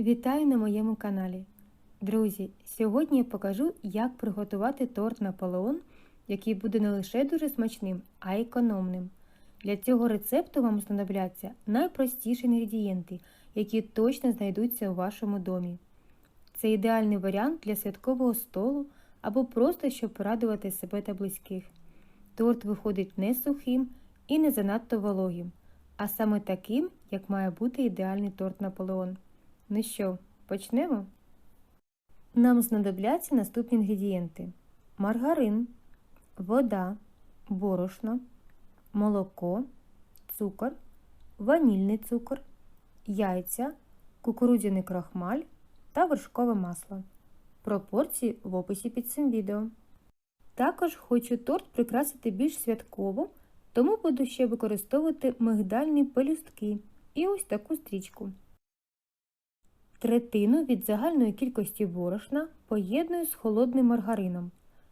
Вітаю на моєму каналі. Друзі, сьогодні я покажу, як приготувати торт Наполеон, який буде не лише дуже смачним, а й економним. Для цього рецепту вам знадобляться найпростіші інгредієнти, які точно знайдуться у вашому домі. Це ідеальний варіант для святкового столу або просто щоб порадувати себе та близьких. Торт виходить не сухим і не занадто вологим, а саме таким, як має бути ідеальний торт Наполеон. Ну що, почнемо? Нам знадобляться наступні інгредієнти: маргарин, вода, борошно, молоко, цукор, ванільний цукор, яйця, кукурудзяний крахмаль та вершкове масло. Пропорції в описі під цим відео. Також хочу торт прикрасити більш святково, тому буду ще використовувати мигдальні пелюстки і ось таку стрічку. Третину від загальної кількості борошна поєдную з холодним маргарином.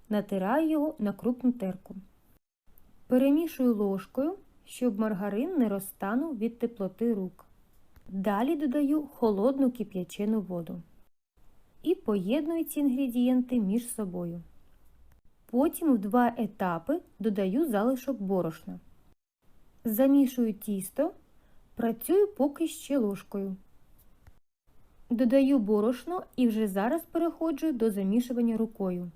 Натираю його на крупну терку. Перемішую ложкою, щоб маргарин не розтанув від теплоти рук. Далі додаю холодну кип'ячену воду. І поєдную ці інгредієнти між собою. Потім в два етапи додаю залишок борошна. Замішую тісто, працюю поки ще ложкою. Додаю борошно і вже зараз переходжу до замішування рукою.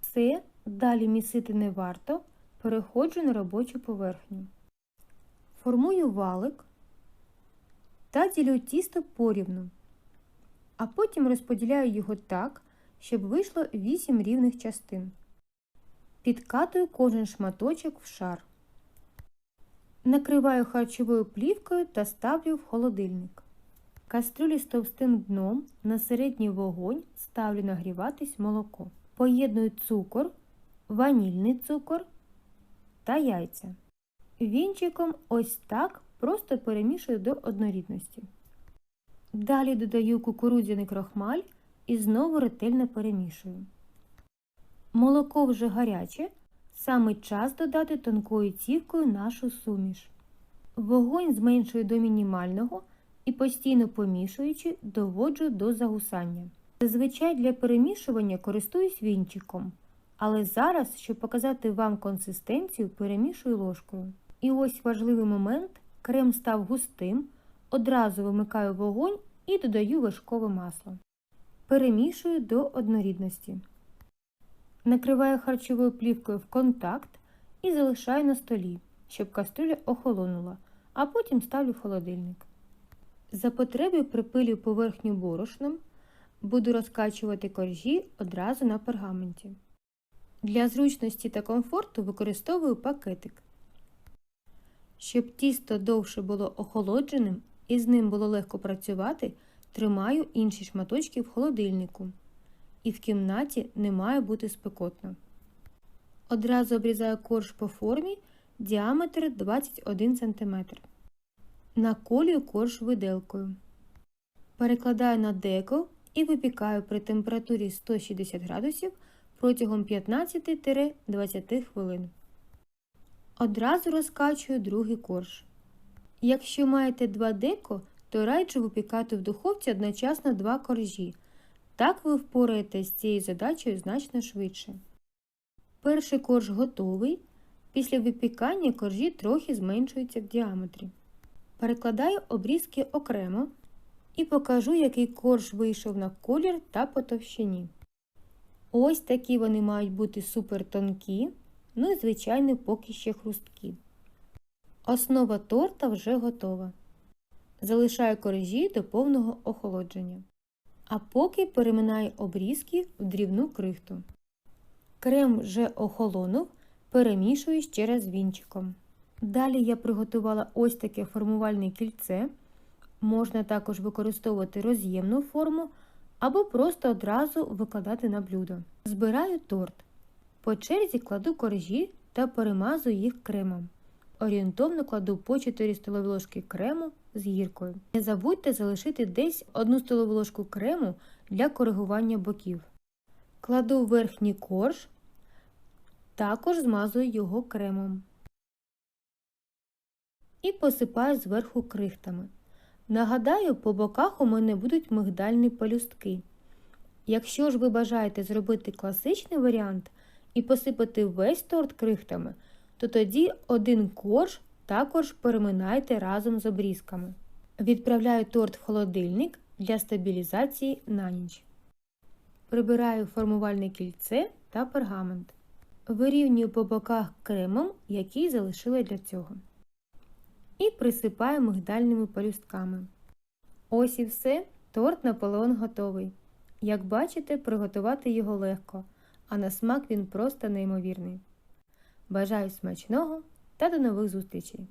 Все, далі місити не варто, переходжу на робочу поверхню. Формую валик та ділю тісто порівну, а потім розподіляю його так, щоб вийшло 8 рівних частин. Підкатую кожен шматочок в шар. Накриваю харчовою плівкою та ставлю в холодильник. Кастрюлі з товстим дном на середній вогонь ставлю нагріватись молоко. Поєдную цукор, ванільний цукор та яйця. Вінчиком ось так просто перемішую до однорідності. Далі додаю кукурудзяний крохмаль і знову ретельно перемішую. Молоко вже гаряче, саме час додати тонкою цівкою нашу суміш. Вогонь зменшую до мінімального і постійно помішуючи, доводжу до загусання. Зазвичай для перемішування користуюсь вінчиком, але зараз, щоб показати вам консистенцію, перемішую ложкою. І ось важливий момент: крем став густим, одразу вимикаю вогонь і додаю вершкове масло. Перемішую до однорідності. Накриваю харчовою плівкою в контакт і залишаю на столі, щоб каструля охолонула, а потім ставлю в холодильник. За потреби припилю поверхню борошном, буду розкачувати коржі одразу на пергаменті. Для зручності та комфорту використовую пакетик. Щоб тісто довше було охолодженим і з ним було легко працювати, тримаю інші шматочки в холодильнику. І в кімнаті не має бути спекотно. Одразу обрізаю корж по формі діаметр 21 см. Наколюю корж виделкою. Перекладаю на деко і випікаю при температурі 160 градусів протягом 15-20 хвилин. Одразу розкачую другий корж. Якщо маєте два деко, то раджу випікати в духовці одночасно два коржі. Так ви впораєтесь з цією задачею значно швидше. Перший корж готовий. Після випікання коржі трохи зменшуються в діаметрі. Перекладаю обрізки окремо і покажу, який корж вийшов на колір та по товщині. Ось такі вони мають бути супер тонкі, ну і, звичайно, поки ще хрусткі. Основа торта вже готова. Залишаю коржі до повного охолодження. А поки переминаю обрізки в дрібну крихту. Крем вже охолонув, перемішую ще раз вінчиком. Далі я приготувала ось таке формувальне кільце. Можна також використовувати роз'ємну форму або просто одразу викладати на блюдо. Збираю торт. По черзі кладу коржі та перемазую їх кремом. Орієнтовно кладу по 4 столові ложки крему з гіркою. Не забудьте залишити десь 1 столову ложку крему для коригування боків. Кладу верхній корж, також змазую його кремом і посипаю зверху крихтами. Нагадаю, по боках у мене будуть мигдальні пелюстки. Якщо ж ви бажаєте зробити класичний варіант і посипати весь торт крихтами, то тоді один корж також переминайте разом з обрізками. Відправляю торт в холодильник для стабілізації на ніч. Прибираю формувальне кільце та пергамент. Вирівнюю по боках кремом, який залишила для цього. І присипаю мигдальними палюстками. Ось і все, торт Наполеон готовий. Як бачите, приготувати його легко, а на смак він просто неймовірний. Бажаю смачного та до нових зустрічей!